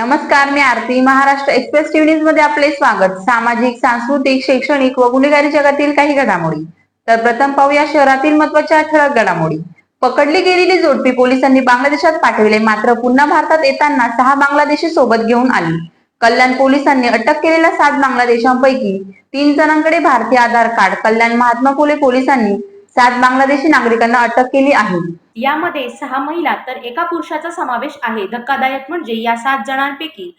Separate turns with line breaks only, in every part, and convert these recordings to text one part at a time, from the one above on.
नमस्कार मी Aarti. Maharashtra express TV न्यूजमध्ये आपले स्वागत. सामाजिक सांस्कृतिक शैक्षणिक व गुन्हेगारी जगातील काही घडामोडी. तर प्रथम पाहूया शहरातील महत्त्वाच्या ठळक घडामोडी. पकडली गेलेली जोडपी पोलिसांनी बांगलादेशात पाठविले. मात्र पुन्हा भारतात येताना सहा बांगलादेशी सोबत घेऊन आली. कल्याण पोलिसांनी अटक केलेल्या सात बांगलादेशांपैकी तीन जणांकडे भारतीय आधार कार्ड. कल्याण महात्मा फुले पोलिसांनी सात बांगलादेशी नागरिकांना अटक केली आहे.
यामध्ये सहा महिला तर एका पुरुषाचा समावेश आहे. धक्कादायक म्हणजे या सात जणांपैकी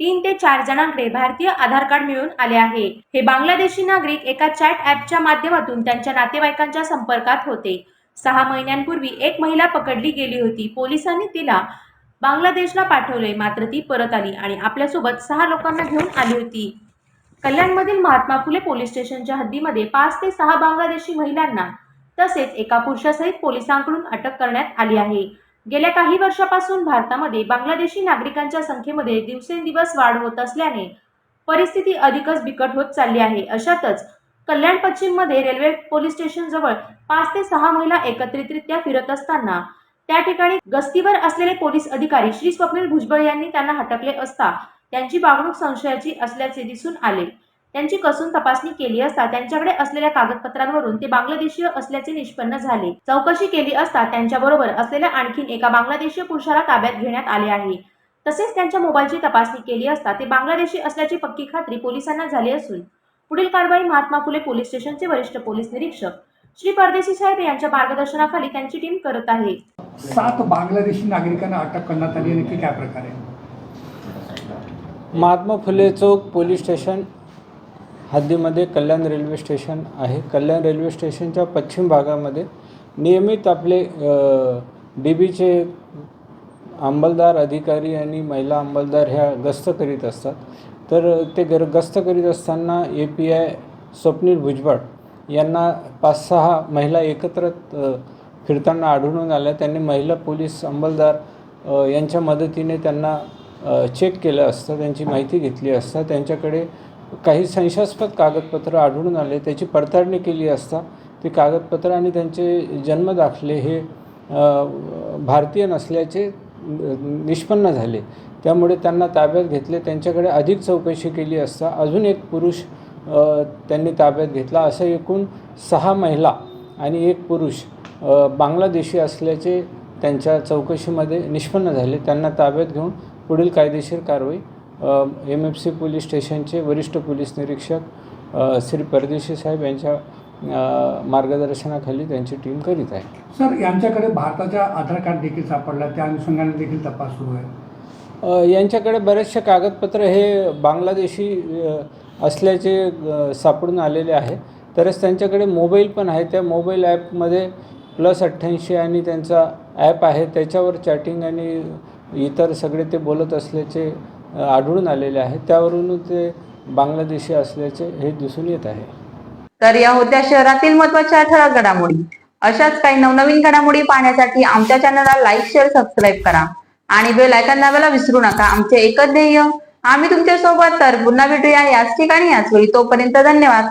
तीन ते चार जणांकडे भारतीय आधार कार्ड मिळून आले आहे. हे बांगलादेशी नागरिक एका चॅट ॲपच्या माध्यमातून त्यांच्या नातेवाईकांच्या संपर्कात होते. सहा महिन्यांपूर्वी एक महिला पकडली गेली होती. पोलिसांनी तिला बांगलादेशला पाठवले मात्र ती परत आली आणि आपल्यासोबत सहा लोकांना घेऊन आली होती. कल्याणमधील महात्मा फुले पोलीस स्टेशनच्या हद्दीमध्ये पाच ते सहा बांगलादेशी महिलांना तसेच एका पुरुषासहित पोलिसांकडून अटक करण्यात आली आहे. गेल्या काही वर्षापासून भारतामध्ये बांगलादेशी नागरिकांच्या संख्येमध्ये दिवसेंदिवस वाढ होत असल्याने परिस्थिती अधिकच बिकट होत चालली आहे. अशातच कल्याण पश्चिममध्ये रेल्वे पोलीस स्टेशन जवळ पाच ते सहा महिला एकत्रितरित्या फिरत असताना त्या ठिकाणी गस्तीवर असलेले पोलीस अधिकारी श्री स्वप्नील भुजबळ यांनी त्यांना हटकले असता त्यांची वागणूक संशयाची असल्याचे दिसून आले. त्यांची कसून तपासणी केली असता त्यांच्याकडे असलेल्या कागदपत्रांवरून ते बांगलादेशीय असल्याचे निष्पन्न झाले. चौकशी केली असता त्यांच्याबरोबर असलेल्या आणखीन एका बांगलादेशीय पुरुषाला ताब्यात घेण्यात आले आहे. तसेच त्यांच्या मोबाईलची तपासणी केली असता ते बांगलादेशी असल्याची पक्की खात्री पोलिसांना झाली असून पुढील कारवाई महात्मा फुले पोलीस स्टेशनचे वरिष्ठ पोलीस निरीक्षक श्री परदेशी साहेब यांच्या मार्गदर्शनाखाली त्यांची टीम करत आहे.
सात बांगलादेशी नागरिकांना अटक करण्यात आली. नक्की काय प्रकारे
महात्मा फुले चौक पोलीस स्टेशन हद्दीमध्ये कल्याण रेल्वे स्टेशन आहे. कल्याण रेल्वे स्टेशनच्या पश्चिम भागामध्ये नियमित आपले डी बीचे अंमलदार अधिकारी आणि महिला अंमलदार ह्या गस्त करीत असतात. तर ते गर गस्त करीत असताना A P I Swapnil Bhujbal यांना पाच सहा महिला एकत्र फिरताना आढळून आल्या. त्यांनी महिला पोलीस अंमलदार यांच्या मदतीने त्यांना चेक केलं असतं. त्यांची माहिती घेतली असता. त्यांच्याकडे काही संशयास्पद कागदपत्र आढळून आले त्याची पडताळणी केली असता ते कागदपत्र आणि त्यांचे जन्मदाखले हे भारतीय नसल्याचे निष्पन्न झाले. त्यामुळे त्यांना ताब्यात घेतले. त्यांच्याकडे अधिक चौकशी केली असता अजून एक पुरुष त्यांनी ताब्यात घेतला. असं एकूण सहा महिला आणि एक पुरुष बांगलादेशी असल्याचे त्यांच्या चौकशीमध्ये निष्पन्न झाले. त्यांना ताब्यात घेऊन पुढील कायदेशीर कारवाई एम एफ सी पोलीस स्टेशनचे वरिष्ठ पोलीस निरीक्षक श्री परदेशी साहेब यांच्या मार्गदर्शनाखाली त्यांची टीम करीत आहे.
सर यांच्याकडे भारताचा आधार कार्ड देखील सापडला त्या अनुषंगाने देखील तपास सुरू आहे.
अ, यांच्याकडे बरेचसे कागदपत्र हे बांगलादेशी अ, असल्याचे अ, सापडून आलेले आहे. तरच त्यांच्याकडे मोबाईल पण आहे. त्या मोबाईल ॲपमध्ये प्लस अठ्ठ्याऐंशी आणि त्यांचा ॲप आहे. त्याच्यावर चॅटिंग आणि इतर सगळे ते बोलत असल्याचे आढळून आलेले आहे. त्यावरून ते बांगलादेशी असल्याचे हे दिसून येत आहे.
तर या होत्या शहरातील महत्त्वाच्या ठळक घडामोडी. अशाच काही नवनवीन घडामोडी पाहण्यासाठी आमच्या चॅनलला लाईक शेअर सबस्क्राईब करा. आणि बेल आयकॉन दाबायला विसरू नका. आमचे एकच ध्येय आम्ही तुमच्यासोबत तर पुन्हा भेटूया याच ठिकाणी. याच वेळी तोपर्यंत धन्यवाद.